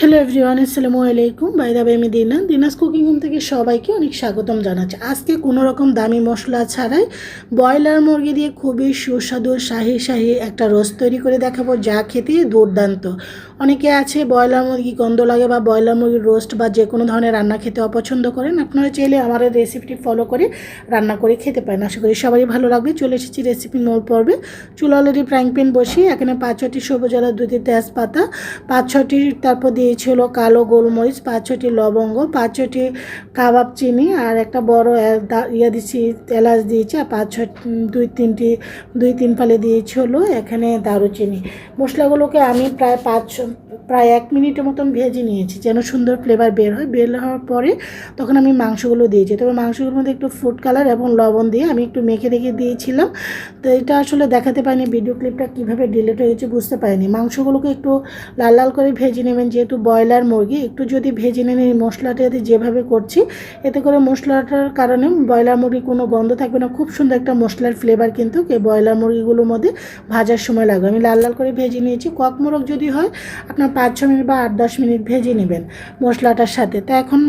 Hello everyone আসসালামু আলাইকুম by the আমি দিনা দিনাস কুকিং হোম থেকে সবাইকে অনেক স্বাগতম জানাচ্ছি। আজকে কোনো রকম দামি মশলা ছাড়াই ব্রয়লার মুরগি দিয়ে খুবই সুস্বাদু, শাহি শাহি একটা রোস্ট তৈরি করে দেখাবো, যা খেতে দুর্দান্ত। অনেকে আছে ব্রয়লার মুরগি গন্ধ লাগে বা ব্রয়লার মুরগির রোস্ট বা যে কোনো ধরনের রান্না খেতে অপছন্দ করেন, আপনারা চাইলে আমার রেসিপিটি ফলো করে রান্না করে খেতে পারেন। আশা করি সবারই ভালো লাগবে। চলে এসেছি রেসিপি মূল পর্বে। চুল অলরেডি ফ্রাইং প্যান বসিয়ে এখানে পাঁচ ছটি সবুজ আলার দুটি তেজপাতা পাঁচ ছটি তারপর দিয়েছিল কালো গোলমরিচ পাঁচ ছটি লবঙ্গ পাঁচ ছটি কাবাব চিনি আর একটা বড় ইয়ে দিচ্ছি, এলাচ দিয়েছি আর পাঁচ ছ দুই, তিনটি, দুই, তিন ফালে দিয়েছি হলো এখানে দারুচিনি। মশলাগুলোকে আমি প্রায় পাঁচ প্রায় এক মিনিটের মতন ভেজে নিয়েছি, যেন সুন্দর ফ্লেভার বের হয়। বের হওয়ার পরে তখন আমি মাংসগুলো দিয়েছি। তবে মাংসগুলোর মধ্যে একটু ফুড কালার এবং লবণ দিয়ে আমি একটু মেখে রেখে দিয়েছিলাম। তো এটা আসলে দেখাতে পারিনি ভিডিও ক্লিপটা কীভাবে ডিলিট হয়েছে বুঝতে পারিনি। মাংসগুলোকে একটু লাল লাল করে ভেজে নেবেন, যেহেতু ব্রয়লার মুরগি। একটু যদি ভেজে নেন এই মশলাটা মশলাটাতে যেভাবে করছি, এতে করে মশলাটার কারণে ব্রয়লার মুরগি কোনো গন্ধ থাকবে না। খুব সুন্দর একটা মশলার ফ্লেভার কিন্তু ব্রয়লার মুরগিগুলোর মধ্যে ভাজার সময় লাগবে। আমি লাল লাল করে ভেজে নিয়েছি। কক মোরগ যদি হয় আপনার পাঁচ ছ মিনিট বা আট দশ মিনিট ভেজে নেবেন মশলাটার সাথে। তা এখন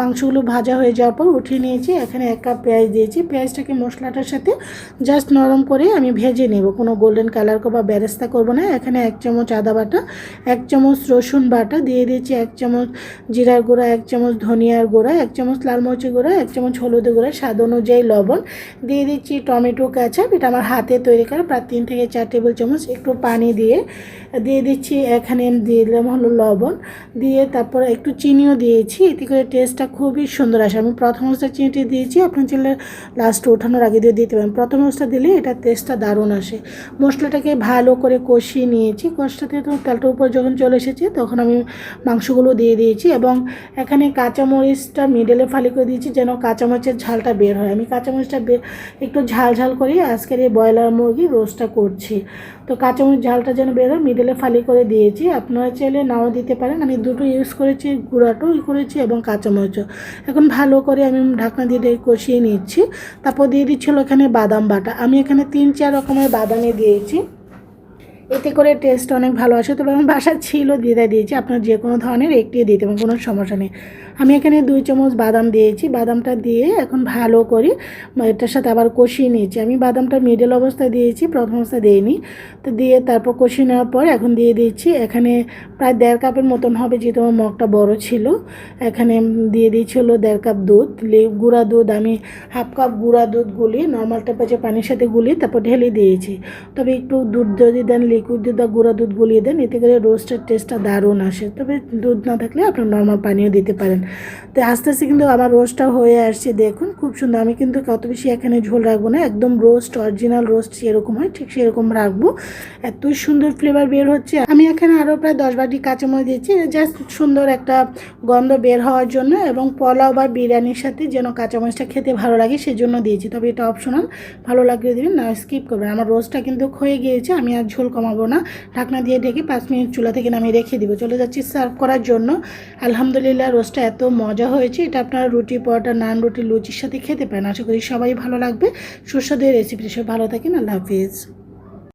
মাংসগুলো ভাজা হয়ে যাওয়ার পর উঠিয়ে নিয়েছি, এখানে এক কাপ পেঁয়াজ দিয়েছি। পেঁয়াজটাকে মশলাটার সাথে জাস্ট নরম করে আমি ভেজে নেব। কোনো গোল্ডেন কালার বা ব্যারেস্তা করব না। এখানে এক চামচ আদা বাটা, এক চামচ রসুন বাটা, দিয়ে দিয়েছি এক চামচ জিরার গুঁড়া, এক চামচ ধনিয়ার গুঁড়া, এক চামচ লাল মরিচের গুঁড়া, এক চামচ হলুদের গুঁড়া, স্বাদ অনুযায়ী লবণ। দিয়ে দিচ্ছি টমেটো কাঁচাপ এটা আমার হাতে তৈরি করা প্রায় তিন থেকে চার টেবিল চামচ একটু পানি দিয়ে। দিয়ে দিচ্ছি এখানে দিয়ে দিলাম হলো লবণ। দিয়ে তারপরে একটু চিনিও দিয়েছি। এতে করে টেস্টটা খুবই সুন্দর আসে। আমি প্রথম অবস্থায় চিনিটি দিয়েছি আপনার চাইলে লাস্ট ওঠানোর আগে দিয়ে দিতে পারেন। প্রথম অবস্থা দিলে এটা টেস্টটা দারুণ আসে। মশলাটাকে ভালো করে কষিয়ে নিয়েছি। কষাতে তো তেলটার উপর যখন চলে এসেছে, তখন আমি মাংসগুলো দিয়ে দিয়েছি এবং এখানে কাঁচামরিচটা মিডলে ফালি করে দিয়েছি যেন কাঁচামরিচের ঝালটা বের হয়। আমি কাঁচামরিচটা একটু ঝাল ঝাল করে আজকের এই ব্রয়লার মুরগি রোস্টটা করছি। তো কাঁচামরিচ ঝালটা যেন বের হয় মিডলে ফালি করে দিয়েছি। আপনারা চাইলে নাও দিতে পারেন। আমি দুটো ইউজ করেছি, গুঁড়াটাও করেছি এবং কাঁচামরিচও এখন ভালো করে আমি ঢাকনা দিয়ে কষিয়ে নিচ্ছি। তারপর দিয়ে দিচ্ছিল এখানে বাদাম বাটা। আমি এখানে তিন, চার রকমের বাদামে দিয়েছি। এতে করে টেস্ট অনেক ভালো আসে। তবে আমার বাসা ছিল দিয়ে দিয়েছি। আপনার যে কোনো ধরনের একটি দিতে পারেন কোনো সমস্যা নেই। আমি এখানে দুই চামচ বাদাম দিয়েছি। বাদামটা দিয়ে এখন ভালো করে এটার সাথে আবার কষিয়ে নিয়েছি। আমি বাদামটা মিডল অবস্থায় দিয়েছি, প্রথম অবস্থায় দিইনি। তো দিয়ে তারপর কষিয়ে নেওয়ার পর এখন দিয়ে দিয়েছি, এখানে প্রায় দেড় কাপের মতন হবে, যেহেতু আমার মগটা বড় ছিল। এখানে দিয়ে দিয়েছি হলো দেড় কাপ দুধ গুঁড়া দুধ, আমি হাফ কাপ গুঁড়া দুধ গুলি নর্মাল টেম্পারেচার পানির সাথে গুলি তারপর ঢেলে দিয়েছি। তবে একটু দুধ যদি দেন লিকুইড দুধ বা গুঁড়া দুধ গুলিয়ে দেন, এতে করে রোস্টের টেস্টটা দারুণ আসে। তবে দুধ না থাকলে আপনার নর্মাল পানিও দিতে পারেন। তো আস্তে আস্তে কিন্তু আমার রোস্টটা হয়ে আসছে, দেখুন খুব সুন্দর। আমি কিন্তু কত বেশি এখানে ঝোল রাখব না, একদম রোস্ট অরিজিনাল রোস্ট যেরকম হয়, ঠিক সেরকম রাখব। এত সুন্দর ফ্লেভার বের হচ্ছে। আমি এখানে আরও প্রায় দশ বাটি কাঁচামরিচ দিয়েছি জাস্ট সুন্দর একটা গন্ধ বের হওয়ার জন্য এবং পোলাও বা বিরিয়ানির সাথে যেন কাঁচামরিচটা খেতে ভালো লাগে সেজন্য দিয়েছি। তবে এটা অপশনাল ভালো লাগিয়ে দেবেন, না স্কিপ করবেন। আমার রোস্টটা কিন্তু হয়ে গিয়েছে, আমি আর ঝোল কমাবো না। ঢাকনা দিয়ে ঢেকে পাঁচ মিনিট চুলা থেকে নামিয়ে রেখে দিব। চলে যাচ্ছি সার্ভ করার জন্য। আলহামদুলিল্লাহ, রোস্টটা এত মজা হয়েছে। এটা আপনারা রুটি, পরোটা, নান, রুটি, লুচির সাথে খেতে পারেন। আশা করি সবাই ভালো লাগবে। সুস্বাদু রেসিপি সব ভালো থাকেন। আল্লাহ হাফিজ।